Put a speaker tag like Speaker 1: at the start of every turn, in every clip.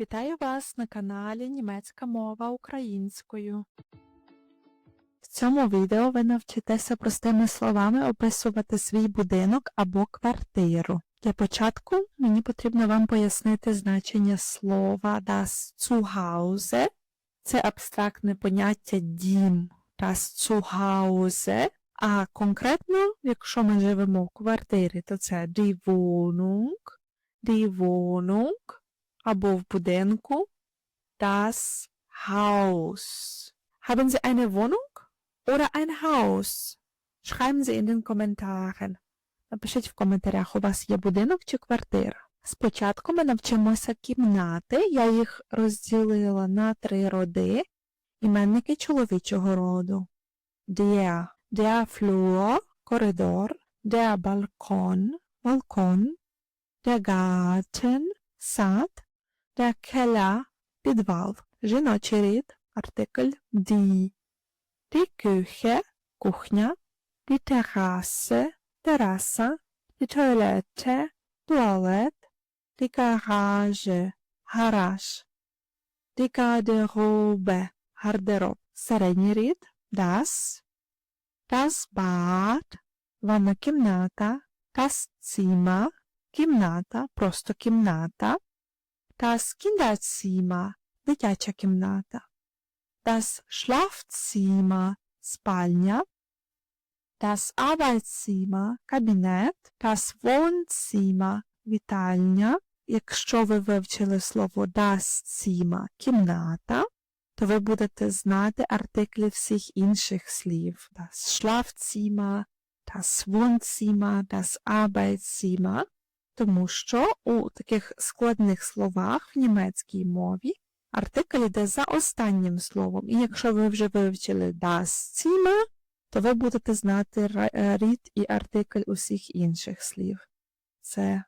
Speaker 1: Вітаю вас на каналі Німецька мова українською. В цьому відео ви навчитеся простими словами описувати свій будинок або квартиру. Для початку мені потрібно вам пояснити значення слова das Zuhause. Це абстрактне поняття дім das Zuhause. А конкретно, якщо ми живемо в квартирі, то це die Wohnung, die Wohnung або в будинку das Haus. Haben Sie eine Wohnung oder ein Haus? Schreiben Sie in den Kommentaren. Напишіть в коментарях, у вас є будинок чи квартира. Спочатку ми навчимося кімнати. Я їх розділила на три роди. Іменники чоловічого роду. Der, der Flur, коридор, der Balkon, балкон, der Garten, сад, Keller, підвал, жіночий рід, артикль die, die Küche, кухня, die Terrasse, тераса, die Toilette, туалет, die Garage, гараж, die Garderobe, гардероб, середній рід, das, das Bad, ванна кімната, das Zimmer, кімната, просто кімната, das Kinderzimmer, дитяча кімната, das Schlafzimmer, спальня, das Arbeitszimmer, кабінет, das Wohnzimmer, вітальня. Якщо ви вивчили слово das Zimmer, кімната, то ви будете знати артиклі всіх інших слів. Das Schlafzimmer, das Wohnzimmer, das Arbeitszimmer, тому що у таких складних словах в німецькій мові артикль йде за останнім словом. І якщо ви вже вивчили das Zimmer, то ви будете знати е, рід і артикль усіх інших слів. Це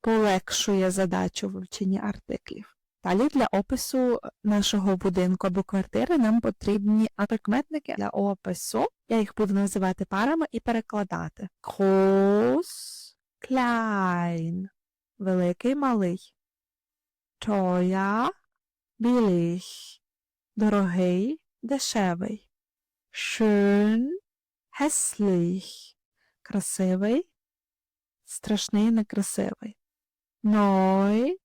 Speaker 1: полегшує задачу вивчення артиклів. Далі для опису нашого будинку або квартири нам потрібні прикметники для опису. Я їх буду називати парами і перекладати. Groß, klein, великий, малий. Teuer, billig, дорогий, дешевий. Schön, hässlich, красивий, страшний, некрасивий. Neu,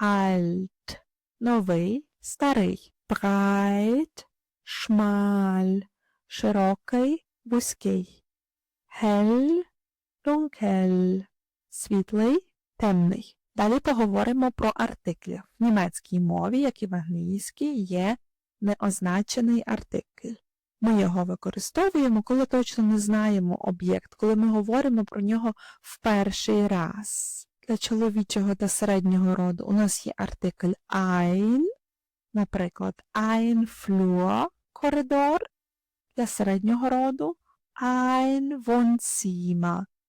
Speaker 1: alt, новий, старий. Breit, schmal, широкий, вузький. Hell, dunkel, світлий, темний. Далі поговоримо про артиклі. В німецькій мові, як і в англійській, є неозначений артикль. Ми його використовуємо, коли точно не знаємо об'єкт, коли ми говоримо про нього в перший раз. Для чоловічого та середнього роду у нас є артикль ein, наприклад, ein Flur – коридор. Для середнього роду ein Wohnzimmer –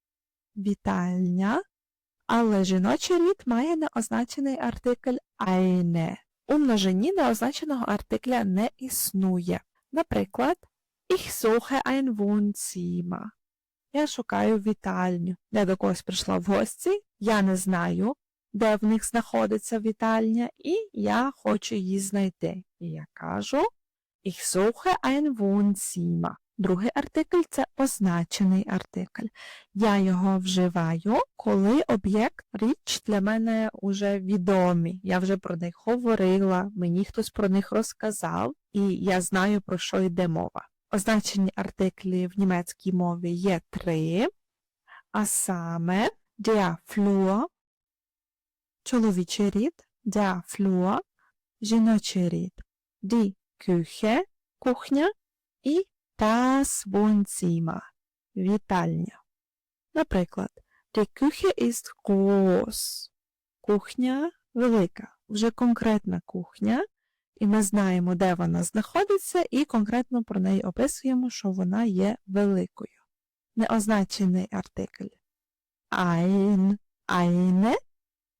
Speaker 1: вітальня. Але жіночий рід має неозначений артикль eine. У множині неозначеного артикля не існує. Наприклад, ich suche ein Wohnzimmer. Я шукаю вітальню. Я до когось прийшла в гості, я не знаю, де в них знаходиться вітальня, і я хочу її знайти. І я кажу ich suche ein Wohnzimmer. Другий артикль це означений артикль. Я його вживаю, коли об'єкт річ для мене вже відомі. Я вже про них говорила, мені хтось про них розказав, і я знаю, про що йде мова. Означені артиклі в німецькій мові є три, а саме der Flur, чоловічий рід, der Flur, жіночий рід, die Küche, кухня і das Wohnzimmer, вітальня. Наприклад, die Küche ist groß, кухня велика, вже конкретна кухня, і ми знаємо, де вона знаходиться, і конкретно про неї описуємо, що вона є великою. Неозначений артикль ein, eine,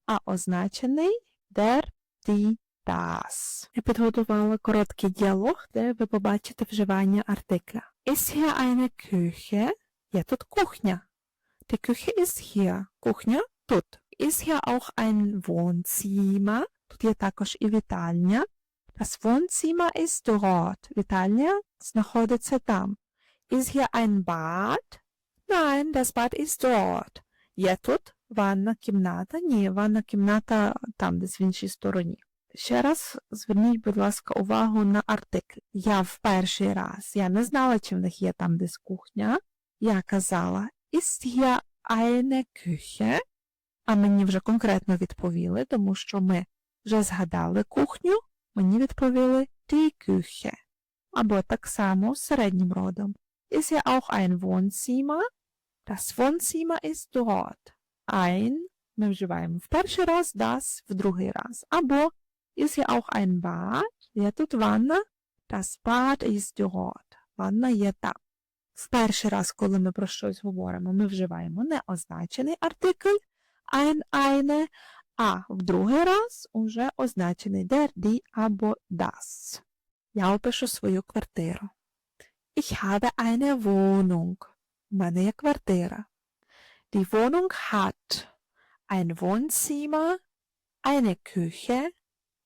Speaker 1: а означений der, die, das. Я підготувала короткий діалог, де ви побачите вживання артикля. Ist hier eine Küche? Є тут кухня. Die Küche ist hier. Кухня тут. Ist hier auch ein Wohnzimmer? Тут є також і вітальня. Das Wohnzimmer ist dort. Вітальня знаходиться там. Ist hier ein Bad? Nein, das Bad ist dort. Є тут ванна кімната? Ні, ванна кімната там, десь в іншій стороні. Ще раз зверніть, будь ласка, увагу на артикль. Я в перший раз. Я не знала, чи в них є там десь кухня. Я казала, ist hier eine Küche? А мені вже конкретно відповіли, тому що ми вже згадали кухню, мені відповіли die Küche. Або так само середнім родом. Ist hier auch ein Wohnzimmer? Das Wohnzimmer ist dort. Ein ми вживаємо в перший раз, das в другий раз. Або ist hier auch ein Bad? Є тут ванна? Das Bad ist dort. Ванна є там. В перший раз, коли ми про щось говоримо, ми вживаємо неозначений артикль ein, eine, а в другий раз уже означений der, die або das. Я опишу свою квартиру. Ich habe eine Wohnung. У мене є квартира. Die Wohnung hat ein Wohnzimmer, eine Küche,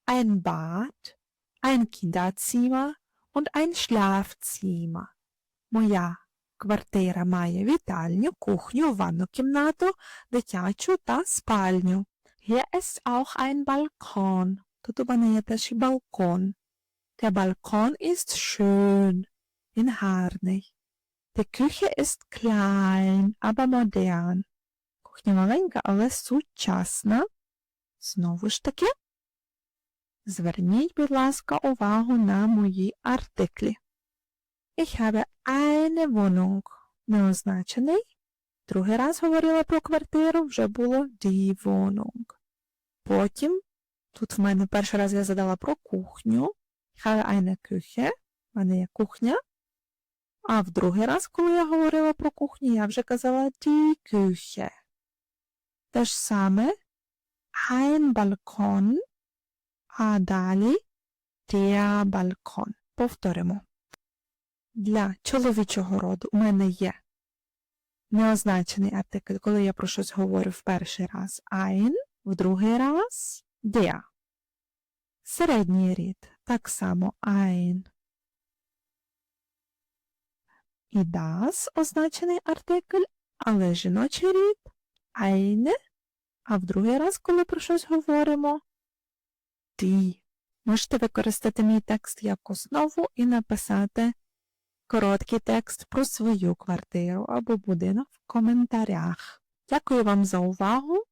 Speaker 1: ein Bad, ein Kinderzimmer und ein Schlafzimmer. Моя квартира має вітальню, кухню, ванну кімнату, дитячу та спальню. Hier ist auch ein Balkon. Тут у мене є теж і балкон. Der Balkon ist schön. Він гарний. Die Küche ist klein, aber modern. Кухня маленька, але сучасна. Знову ж таки, зверніть, будь ласка, увагу на мої артиклі. Ich habe eine Wohnung. Неозначений. Другий раз говорила про квартиру, вже було die Wohnung. Потім, тут в мене перший раз я задала про кухню. Ich habe eine Küche. В мене є кухня. А в другий раз, коли я говорила про кухню, я вже казала die Küche. Те ж саме ein Balkon, а далі der Balkon. Повторимо. Для чоловічого роду у мене є неозначений артикль, коли я про щось говорю в перший раз ein, в другий раз der. Середній рід так само ein. І das означений артикль, але жіночий рід eine, а в другий раз, коли про щось говоримо, die. Можете використати мій текст як основу і написати короткий текст про свою квартиру або будинок в коментарях. Дякую вам за увагу.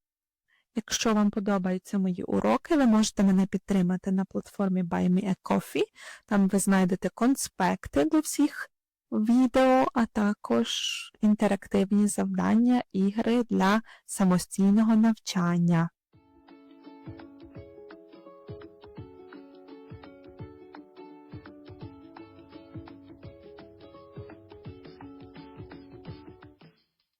Speaker 1: Якщо вам подобаються мої уроки, ви можете мене підтримати на платформі Buy Me a Coffee. Там ви знайдете конспекти до всіх відео, а також інтерактивні завдання, ігри для самостійного навчання.